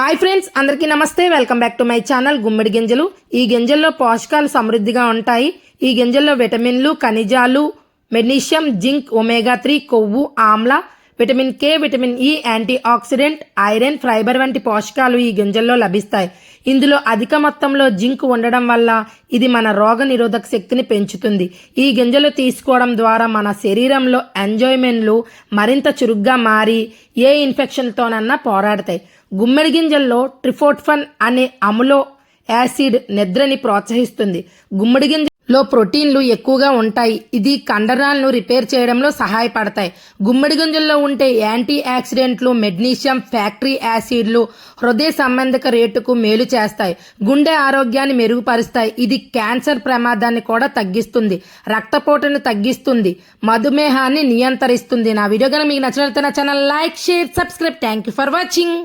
Hi friends అందరికీ నమస్తే. Welcome back to my channel గుమ్మడి గింజలు. ఈ గింజల్లో పోషకాలు సమృద్ధిగా ఉంటాయి. ఈ గింజల్లో విటమిన్లు ఖనిజాలు మెగ్నీషియం జింక్ ఒమేగా త్రీ కొవ్వు ఆమ్ల vitamin K vitamin E antioxidant iron fibre వంటి పోషకాలు ఈ గింజల్లో లభిస్తాయి. ఇందులో అధిక మొత్తంలో జింక్ ఉండడం వల్ల ఇది మన రోగ నిరోధక శక్తిని పెంచుతుంది. ఈ గింజలు తీసుకోవడం ద్వారా మన శరీరంలో ఎంజాయ్మెంట్లు మరింత చురుగ్గా మారి ఏ ఇన్ఫెక్షన్తోనన్నా పోరాడతాయి. గుమ్మడి గింజల్లో ట్రిఫోట్ఫన్ అనే అములో యాసిడ్ నిద్రని ప్రోత్సహిస్తుంది. గుమ్మడి గింజలో ప్రోటీన్లు ఎక్కువగా ఉంటాయి. ఇది కండరాలను రిపేర్ చేయడంలో సహాయపడతాయి. గుమ్మడి గింజల్లో ఉంటే యాంటీ ఆక్సిడెంట్లు మెగ్నీషియం ఫ్యాక్టరీ యాసిడ్లు హృదయ సంబంధిక రేటుకు మేలు చేస్తాయి. గుండె ఆరోగ్యాన్ని మెరుగుపరుస్తాయి. ఇది క్యాన్సర్ ప్రమాదాన్ని కూడా తగ్గిస్తుంది. రక్తపోటును తగ్గిస్తుంది. మధుమేహాన్ని నియంత్రిస్తుంది. నా వీడియో కనుక మీకు నచ్చినట్లయితే నా channel like share subscribe. Thank you for watching.